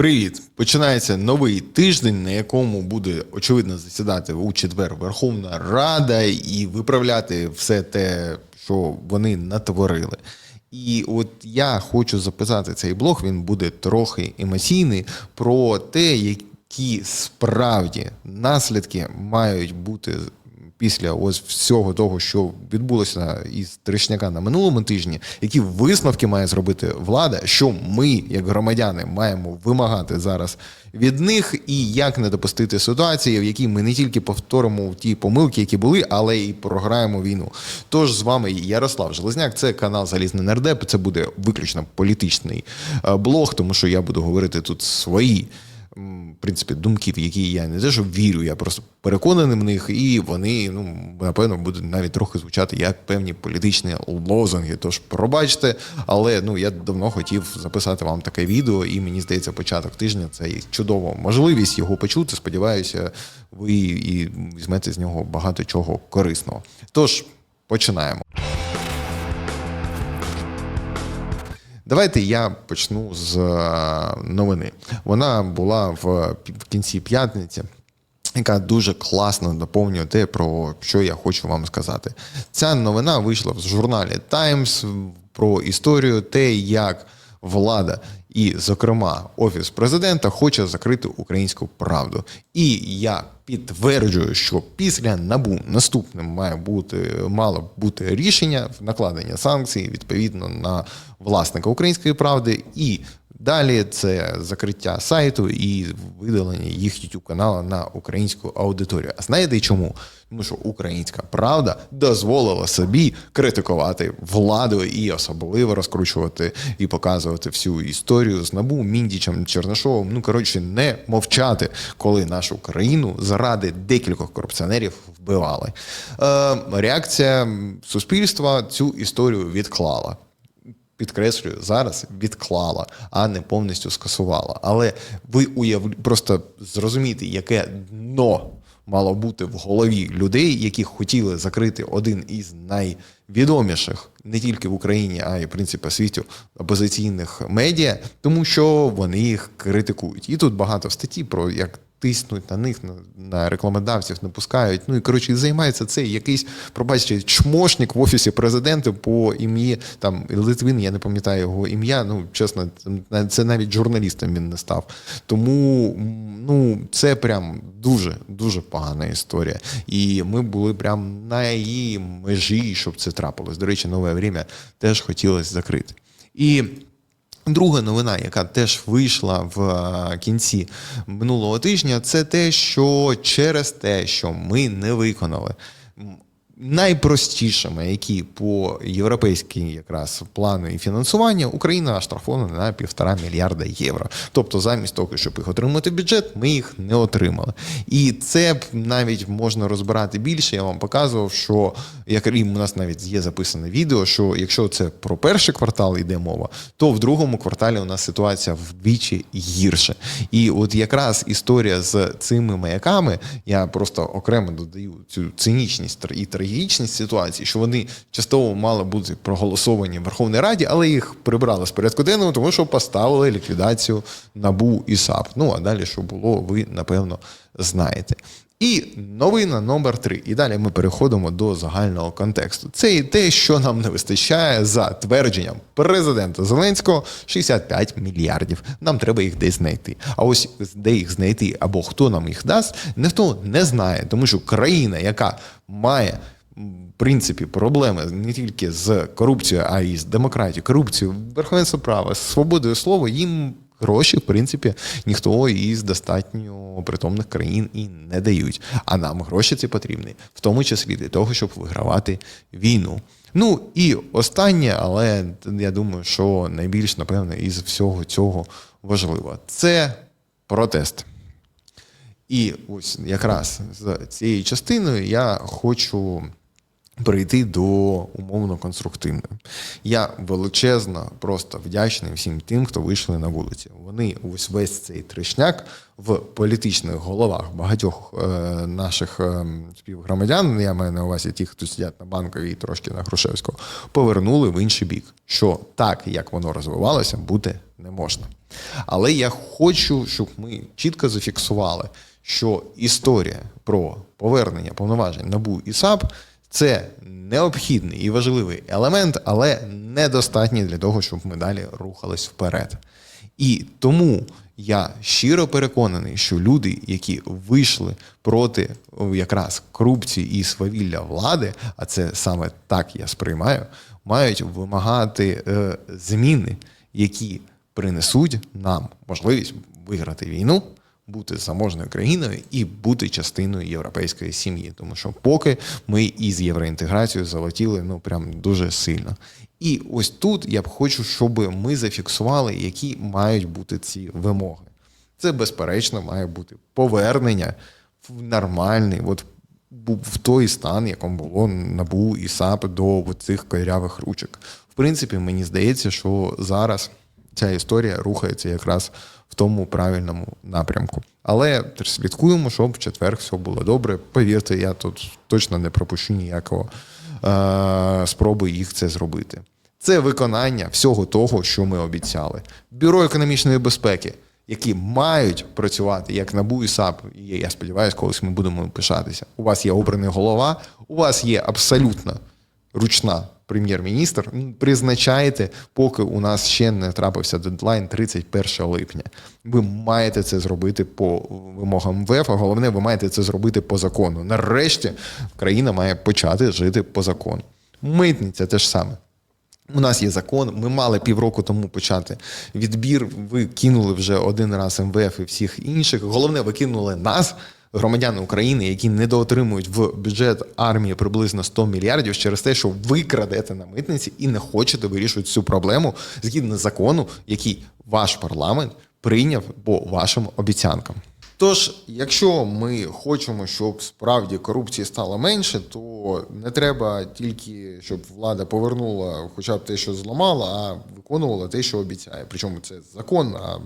Привіт! Починається новий тиждень, на якому буде очевидно засідати у четвер Верховна Рада і виправляти все те, що вони натворили. І от я хочу записати цей блог. Він буде трохи емоційний про те, які справді наслідки мають бути після ось всього того, що відбулося із Трешняка на минулому тижні, які висновки має зробити влада, що ми, як громадяни, маємо вимагати зараз від них, і як не допустити ситуації, в якій ми не тільки повторимо ті помилки, які були, але й програємо війну. Тож з вами Ярослав Железняк, це канал Залізний Нердеп. Це буде виключно політичний е, блог, тому що я буду говорити тут свої в принципі, думки, в які я не те, що вірю, я просто переконаний в них, і вони, ну, напевно, будуть навіть трохи звучати як певні політичні лозунги. Тож пробачте, але ну я давно хотів записати вам таке відео, і мені здається, початок тижня це чудова можливість його почути. Сподіваюся, ви і візьмете з нього багато чого корисного. Тож починаємо. Давайте я почну з е, новини. Вона була в, кінці п'ятниці. Яка дуже класно доповнює те, про що я хочу вам сказати. Ця новина вийшла в журналі Times про історію, те, як влада і, зокрема, офіс президента хоче закрити українську правду. І я підтверджую, що після набу наступним має бути мало бути рішення накладення санкцій відповідно на власника української правди і. Далі це закриття сайту і видалення їх youtube каналу на українську аудиторію. А знаєте чому? Тому що українська правда дозволила собі критикувати владу і особливо розкручувати і показувати всю історію з набу Міндічем Чернишовим. Ну коротше, не мовчати, коли нашу країну заради декількох корупціонерів вбивали. Е, реакція суспільства цю історію відклала підкреслюю, зараз відклала, а не повністю скасувала. Але ви уяв... просто зрозумієте, яке дно мало бути в голові людей, які хотіли закрити один із найвідоміших не тільки в Україні, а й в принципі світу опозиційних медіа, тому що вони їх критикують. І тут багато статті про як тиснуть на них, на, на рекламодавців, не пускають. Ну і коротше, займається цей якийсь, пробачте, чмошник в офісі президента по ім'ї там Литвин, я не пам'ятаю його ім'я. Ну, чесно, це навіть журналістом він не став. Тому ну, це прям дуже дуже погана історія. І ми були прям на її межі, щоб це трапилось. До речі, нове время теж хотілося закрити. І Друга новина, яка теж вийшла в е, кінці минулого тижня, це те, що через те, що ми не виконали найпростішими, які по європейській якраз плану і фінансування Україна штрафована на півтора мільярда євро. Тобто, замість того, щоб їх отримати в бюджет, ми їх не отримали. І це навіть можна розбирати більше. Я вам показував, що як у нас навіть є записане відео, що якщо це про перший квартал йде мова, то в другому кварталі у нас ситуація вдвічі гірше. І от якраз історія з цими маяками, я просто окремо додаю цю цинічність і трагічність ситуації, що вони частково мали бути проголосовані в Верховній Раді, але їх прибрали з порядку денного, тому що поставили ліквідацію набу і САП. Ну а далі, що було, ви напевно знаєте. І новина номер три. І далі ми переходимо до загального контексту. Це і те, що нам не вистачає за твердженням президента Зеленського 65 мільярдів. Нам треба їх десь знайти. А ось де їх знайти або хто нам їх дасть, ніхто не знає, тому що країна, яка має. В принципі, проблеми не тільки з корупцією, а й з демократією, корупцією, верховенство права, свободою слова, їм гроші, в принципі, ніхто із достатньо притомних країн і не дають. А нам гроші ці потрібні, в тому числі для того, щоб вигравати війну. Ну і останнє, але я думаю, що найбільш напевне із всього цього важливо це протест. І ось якраз з цією частиною я хочу перейти до умовно конструктивної. Я величезно просто вдячний всім тим, хто вийшли на вулиці. Вони ось весь цей трешняк в політичних головах багатьох е, наших е, співгромадян, я маю на увазі ті, хто сидять на банковій і трошки на Грушевського, повернули в інший бік. Що так, як воно розвивалося, бути не можна. Але я хочу, щоб ми чітко зафіксували, що історія про повернення повноважень НАБУ і САП це необхідний і важливий елемент, але недостатній для того, щоб ми далі рухались вперед. І тому я щиро переконаний, що люди, які вийшли проти якраз корупції і свавілля влади, а це саме так я сприймаю, мають вимагати е, зміни, які принесуть нам можливість виграти війну, бути заможною країною і бути частиною європейської сім'ї. Тому що поки ми із євроінтеграцією залетіли ну прям дуже сильно. І ось тут я б хочу, щоб ми зафіксували, які мають бути ці вимоги. Це безперечно має бути повернення в нормальний, от в той стан, якому було набу і САП до цих корявих ручок. В принципі, мені здається, що зараз ця історія рухається якраз в тому правильному напрямку. Але слідкуємо, щоб в четвер все було добре. Повірте, я тут точно не пропущу ніякого е- спроби їх це зробити. Це виконання всього того, що ми обіцяли. Бюро економічної безпеки, які мають працювати як НАБУ і САП. І я сподіваюся, колись ми будемо пишатися. У вас є обраний голова, у вас є абсолютно ручна прем'єр-міністр. Призначаєте, поки у нас ще не трапився дедлайн 31 липня. Ви маєте це зробити по вимогам МВФ, а головне, ви маєте це зробити по закону. Нарешті країна має почати жити по закону. Митниця те ж саме. У нас є закон. Ми мали півроку тому почати відбір. Ви кинули вже один раз МВФ і всіх інших. Головне, ви кинули нас, громадян України, які недоотримують в бюджет армії приблизно 100 мільярдів через те, що ви крадете на митниці і не хочете вирішувати цю проблему згідно закону, який ваш парламент прийняв по вашим обіцянкам. Тож, якщо ми хочемо, щоб справді корупції стало менше, то не треба тільки, щоб влада повернула хоча б те, що зламала, а виконувала те, що обіцяє. Причому це закон. А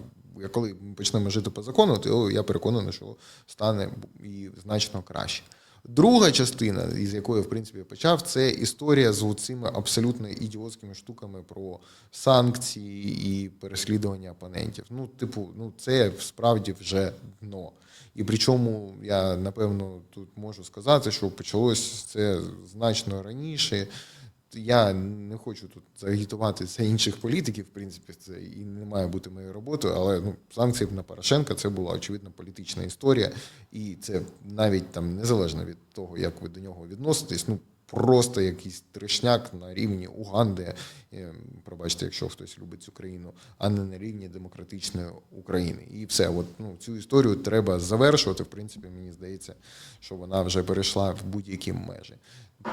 коли ми почнемо жити по закону, то я переконаний, що стане і значно краще. Друга частина, із якої в принципі почав, це історія з цими абсолютно ідіотськими штуками про санкції і переслідування опонентів. Ну, типу, ну це справді вже дно. І причому я напевно тут можу сказати, що почалось це значно раніше. Я не хочу тут загітувати це інших політиків, в принципі, це і не має бути моєю роботою, але ну, санкції на Порошенка це була очевидно політична історія, і це навіть там незалежно від того, як ви до нього відноситесь, ну просто якийсь трешняк на рівні Уганди, е, пробачте, якщо хтось любить цю країну, а не на рівні демократичної України. І все, от ну цю історію треба завершувати. В принципі, мені здається, що вона вже перейшла в будь-які межі.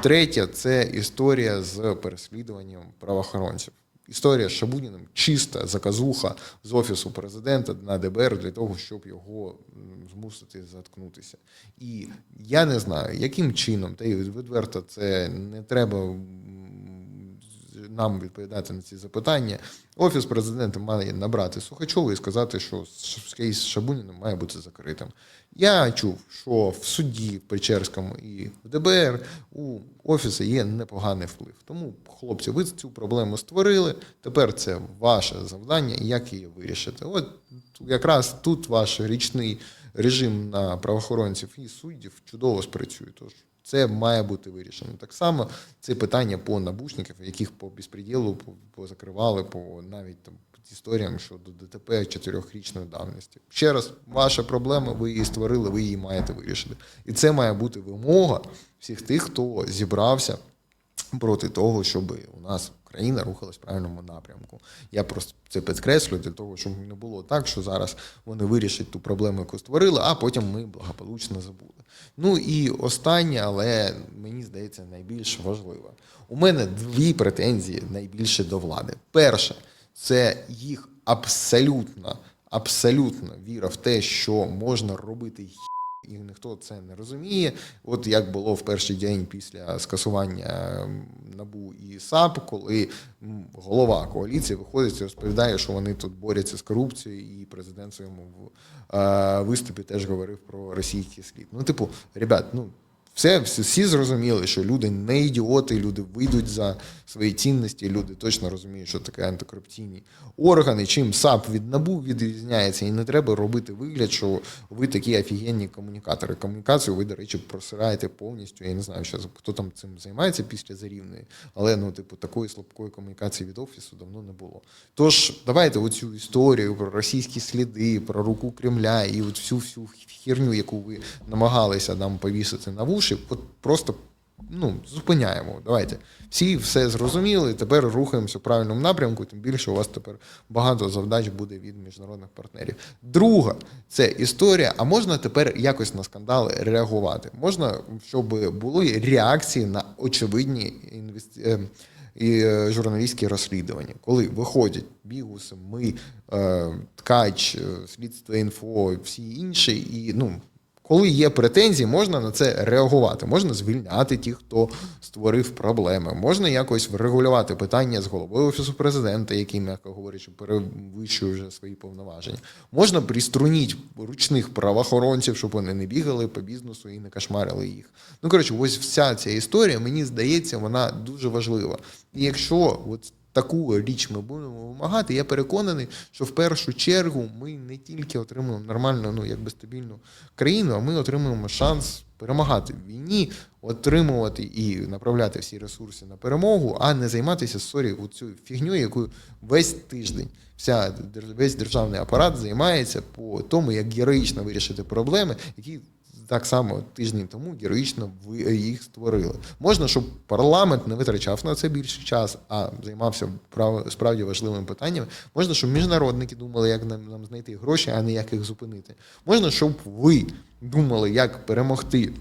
Третє це історія з переслідуванням правоохоронців. Історія з Шабуніним чиста заказуха з офісу президента на ДБР для того, щоб його змусити заткнутися. І я не знаю, яким чином, та й відверто це не треба нам відповідати на ці запитання. Офіс президента має набрати Сухачова і сказати, що кейс з Шабуніним має бути закритим. Я чув, що в суді в Печерському і в ДБР у офісу є непоганий вплив. Тому, хлопці, ви цю проблему створили. Тепер це ваше завдання, як її вирішити. От якраз тут ваш річний режим на правоохоронців і суддів чудово спрацює. Тож це має бути вирішено. Так само це питання по набушників, яких по безпреділу позакривали, по навіть там історіям щодо ДТП чотирьохрічної давності. Ще раз, ваша проблема, ви її створили, ви її маєте вирішити. І це має бути вимога всіх тих, хто зібрався проти того, щоб у нас країна рухалась в правильному напрямку. Я просто це підкреслю для того, щоб не було так, що зараз вони вирішать ту проблему, яку створили, а потім ми благополучно забули. Ну і останнє, але мені здається, найбільш важливе. У мене дві претензії найбільше до влади. Перше, це їх абсолютно, абсолютно віра в те, що можна робити і ніхто це не розуміє. От як було в перший день після скасування набу і САП, коли голова коаліції виходить і розповідає, що вони тут борються з корупцією, і президент своєму в- е, виступі теж говорив про російський слід. Ну, типу, ребят, ну. Все, всі, всі зрозуміли, що люди не ідіоти, люди вийдуть за свої цінності, люди точно розуміють, що таке антикорупційні органи, чим САП від НАБУ відрізняється, і не треба робити вигляд, що ви такі офігенні комунікатори. Комунікацію ви, до речі, просираєте повністю. Я не знаю, що, хто там цим займається після зарівної, але ну, типу, такої слабкої комунікації від офісу давно не було. Тож давайте оцю історію про російські сліди, про руку Кремля і от всю всю херню, яку ви намагалися нам повісити на вуші, от просто ну, зупиняємо. Давайте. Всі все зрозуміли, тепер рухаємося в правильному напрямку, тим більше у вас тепер багато завдач буде від міжнародних партнерів. Друга це історія. А можна тепер якось на скандали реагувати? Можна, щоб були реакції на очевидні інвести... е, і е, журналістські розслідування, коли виходять бігуси, ми, е, ткач, слідство інфо, всі інші, і ну. Коли є претензії, можна на це реагувати. Можна звільняти тих, хто створив проблеми. Можна якось врегулювати питання з головою офісу президента, який, м'яко говорячи, перевищує вже свої повноваження. Можна приструнити ручних правоохоронців, щоб вони не бігали по бізнесу і не кошмарили їх. Ну коротше, ось вся ця історія, мені здається, вона дуже важлива. І якщо от таку річ ми будемо вимагати, я переконаний, що в першу чергу ми не тільки отримуємо нормальну, ну якби стабільну країну, а ми отримуємо шанс перемагати в війні, отримувати і направляти всі ресурси на перемогу, а не займатися сорі цю фігню, яку весь тиждень вся весь державний апарат займається по тому, як героїчно вирішити проблеми, які так само тиждень тому героїчно ви їх створили. Можна, щоб парламент не витрачав на це більше час, а займався справді важливими питаннями. Можна, щоб міжнародники думали, як нам, нам знайти гроші, а не як їх зупинити. Можна, щоб ви думали, як перемогти.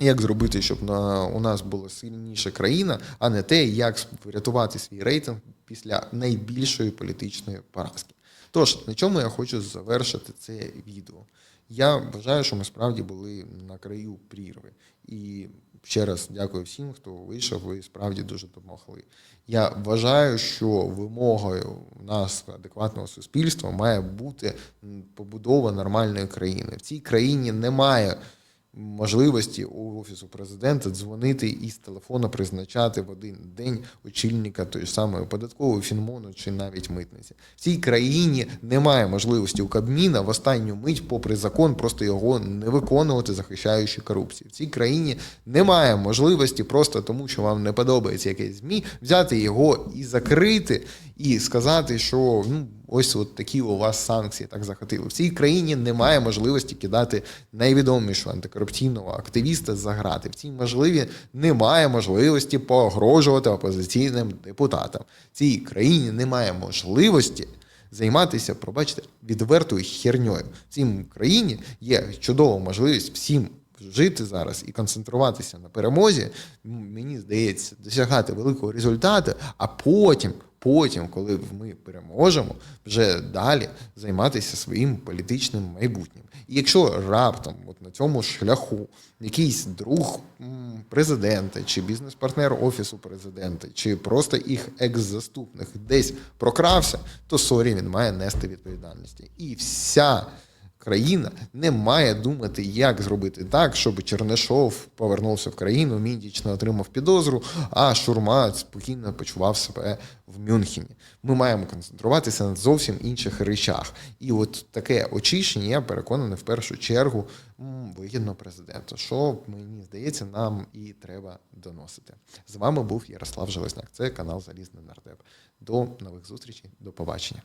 Як зробити, щоб на, у нас була сильніша країна, а не те, як врятувати свій рейтинг після найбільшої політичної поразки. Тож, на чому я хочу завершити це відео? Я вважаю, що ми справді були на краю прірви. І ще раз дякую всім, хто вийшов, ви справді дуже допомогли. Я вважаю, що вимогою нас адекватного суспільства має бути побудова нормальної країни. В цій країні немає можливості у офісу президента дзвонити і з телефона призначати в один день очільника тої самої податкової фінмону чи навіть митниці. В цій країні немає можливості у Кабміна в останню мить, попри закон, просто його не виконувати, захищаючи корупцію. В цій країні немає можливості просто тому, що вам не подобається якесь змі, взяти його і закрити, і сказати, що ну ось от такі у вас санкції так захотіли. В цій країні немає можливості кидати найвідомішого антикорупційного активіста за грати. В цій можливі немає можливості погрожувати опозиційним депутатам. В цій країні немає можливості. Займатися, пробачте, відвертою херньою. В цій країні є чудова можливість всім жити зараз і концентруватися на перемозі, мені здається, досягати великого результату, а потім, потім, коли ми переможемо, вже далі займатися своїм політичним майбутнім. І якщо раптом, от на цьому шляху, якийсь друг президента чи бізнес-партнер офісу президента, чи просто їх екс-заступник десь прокрався, то сорі, він має нести відповідальності. І вся країна не має думати, як зробити так, щоб Чернишов повернувся в країну, Міндіч не отримав підозру, а Шурма спокійно почував себе в Мюнхені. Ми маємо концентруватися на зовсім інших речах. І от таке очищення, я переконаний, в першу чергу вигідно президенту, що мені здається, нам і треба доносити. З вами був Ярослав Железняк. Це канал Залізний нардеп. До нових зустрічей, до побачення.